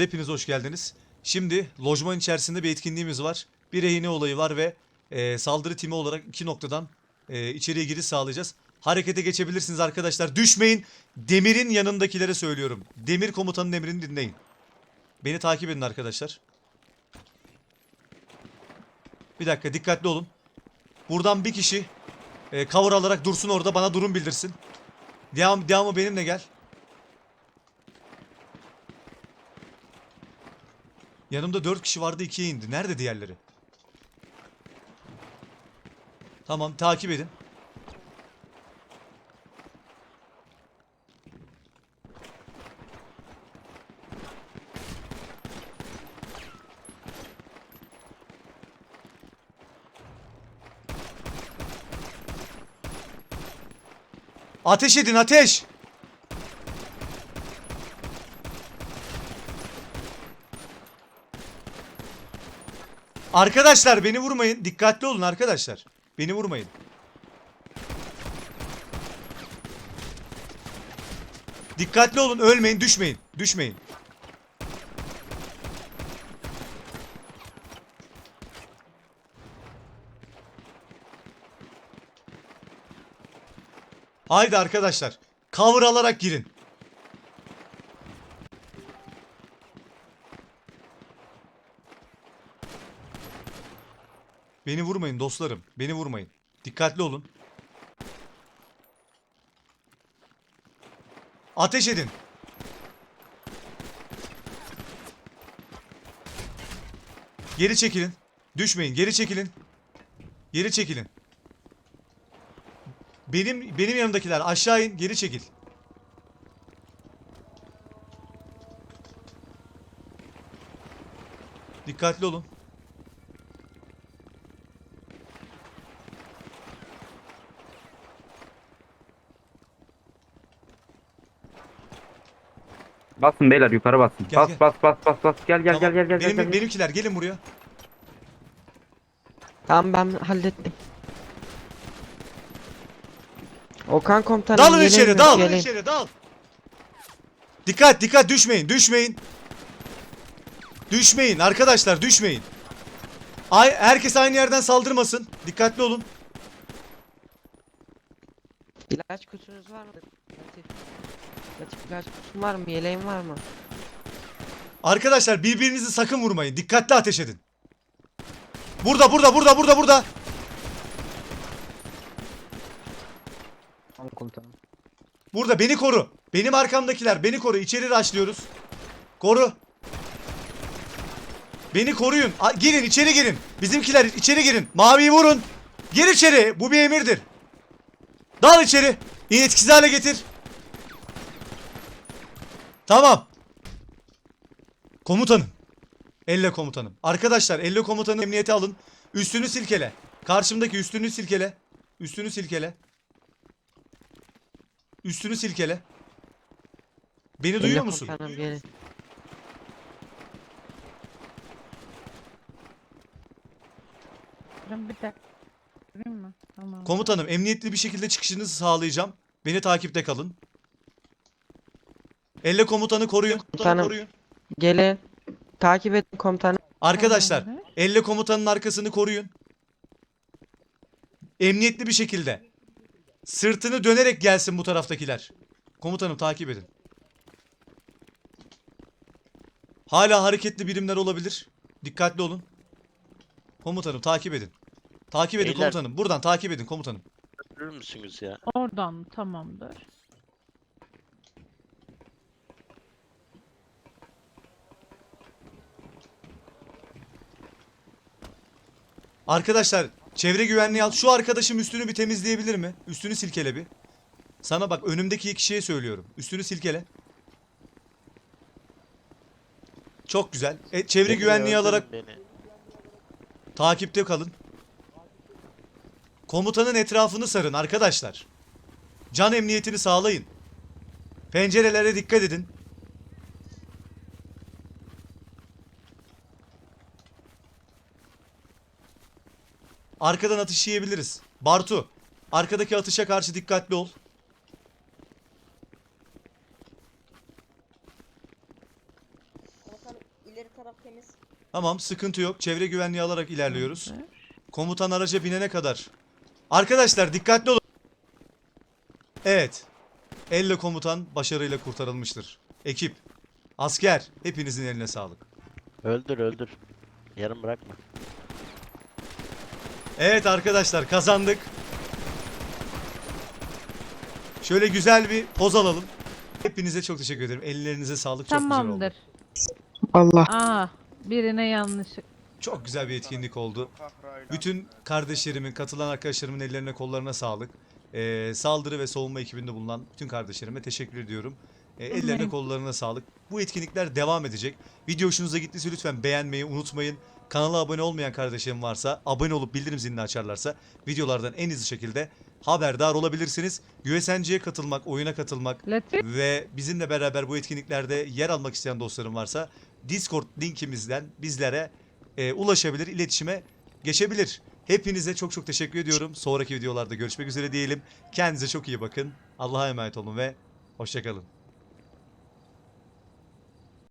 Hepiniz hoş geldiniz. Şimdi lojman içerisinde bir etkinliğimiz var. Bir rehine olayı var ve e, saldırı timi olarak iki noktadan e, içeriye giriş sağlayacağız. Harekete geçebilirsiniz arkadaşlar. Düşmeyin. Demir'in yanındakilere söylüyorum. Demir komutanın emrini dinleyin. Beni takip edin arkadaşlar. Bir dakika dikkatli olun. Buradan bir kişi e, cover alarak dursun orada bana durum bildirsin. Devam, devamı benimle gel. Yanımda 4 kişi vardı 2'ye indi. Nerede diğerleri? Tamam takip edin. Ateş edin ateş! Arkadaşlar beni vurmayın. Dikkatli olun arkadaşlar. Beni vurmayın. Dikkatli olun. Ölmeyin, düşmeyin. Düşmeyin. Haydi arkadaşlar. Cover alarak girin. Beni vurmayın dostlarım. Beni vurmayın. Dikkatli olun. Ateş edin. Geri çekilin. Düşmeyin. Geri çekilin. Geri çekilin. Benim benim yanımdakiler aşağı in, geri çekil. Dikkatli olun. Basın beyler yukarı basın. Gel, bas, gel. bas bas bas bas Gel gel Tamam, gel gel gel. Benim, gel, gel. benimkiler gelin buraya. Tamam ben hallettim. Okan komutanım Dalın gelin içeri, mi? dal. Gelin. içeri, dal. Dikkat, dikkat düşmeyin, düşmeyin. Düşmeyin arkadaşlar, düşmeyin. Ay, herkes aynı yerden saldırmasın. Dikkatli olun. İlaç kutunuz var mı? Latif. Kutusun var mı? Yeleğin var mı? Arkadaşlar birbirinizi sakın vurmayın. Dikkatli ateş edin. Burada, burada, burada, burada, burada. Tamam komutanım. Burada beni koru. Benim arkamdakiler beni koru. İçeri rushlıyoruz. Koru. Beni koruyun. A- girin içeri girin. Bizimkiler içeri girin. Maviyi vurun. Gir içeri. Bu bir emirdir. Dal içeri. İyi etkisiz hale getir. Tamam. Komutanım. Elle komutanım. Arkadaşlar elle komutanı emniyete alın. Üstünü silkele. Karşımdaki üstünü silkele. Üstünü silkele. Üstünü silkele. Beni duyuyor Elle musun? Komutanım gelin. Bir dakika. Komutanım emniyetli bir şekilde çıkışınızı sağlayacağım. Beni takipte kalın. Elle komutanı koruyun. Komutanım. koruyun. Gelin. Takip edin komutanım. Arkadaşlar elle komutanın arkasını koruyun. Emniyetli bir şekilde. Sırtını dönerek gelsin bu taraftakiler. Komutanım takip edin. Hala hareketli birimler olabilir. Dikkatli olun. Komutanım takip edin. Takip edin Beyler. komutanım. Buradan takip edin komutanım. Görür müsünüz ya? Oradan tamamdır. Arkadaşlar çevre güvenliği al. Şu arkadaşım üstünü bir temizleyebilir mi? Üstünü silkele bir. Sana bak önümdeki kişiye söylüyorum. Üstünü silkele. Çok güzel. E, çevre Beni güvenliği alarak beni. takipte kalın. Komutanın etrafını sarın arkadaşlar. Can emniyetini sağlayın. Pencerelere dikkat edin. Arkadan atış yiyebiliriz. Bartu, arkadaki atışa karşı dikkatli ol. ileri taraf temiz. Tamam sıkıntı yok. Çevre güvenliği alarak ilerliyoruz. Komutan araca binene kadar. Arkadaşlar dikkatli olun. Evet. Elle komutan başarıyla kurtarılmıştır. Ekip, asker hepinizin eline sağlık. Öldür öldür. Yarım bırakma. Evet arkadaşlar kazandık. Şöyle güzel bir poz alalım. Hepinize çok teşekkür ederim. Ellerinize sağlık. Çok güzel Tamamdır. oldu. Allah. Aa, birine yanlış. Çok güzel bir etkinlik oldu. Bütün kardeşlerimin, katılan arkadaşlarımın ellerine kollarına sağlık. Ee, saldırı ve savunma ekibinde bulunan bütün kardeşlerime teşekkür ediyorum. Ee, ellerine kollarına sağlık. Bu etkinlikler devam edecek. Video hoşunuza gittiyse lütfen beğenmeyi unutmayın. Kanala abone olmayan kardeşlerim varsa abone olup bildirim zilini açarlarsa videolardan en hızlı şekilde haberdar olabilirsiniz. USNC'ye katılmak, oyuna katılmak Latif. ve bizimle beraber bu etkinliklerde yer almak isteyen dostlarım varsa Discord linkimizden bizlere e, ulaşabilir, iletişime geçebilir. Hepinize çok çok teşekkür ediyorum. Sonraki videolarda görüşmek üzere diyelim. Kendinize çok iyi bakın. Allah'a emanet olun ve hoşçakalın.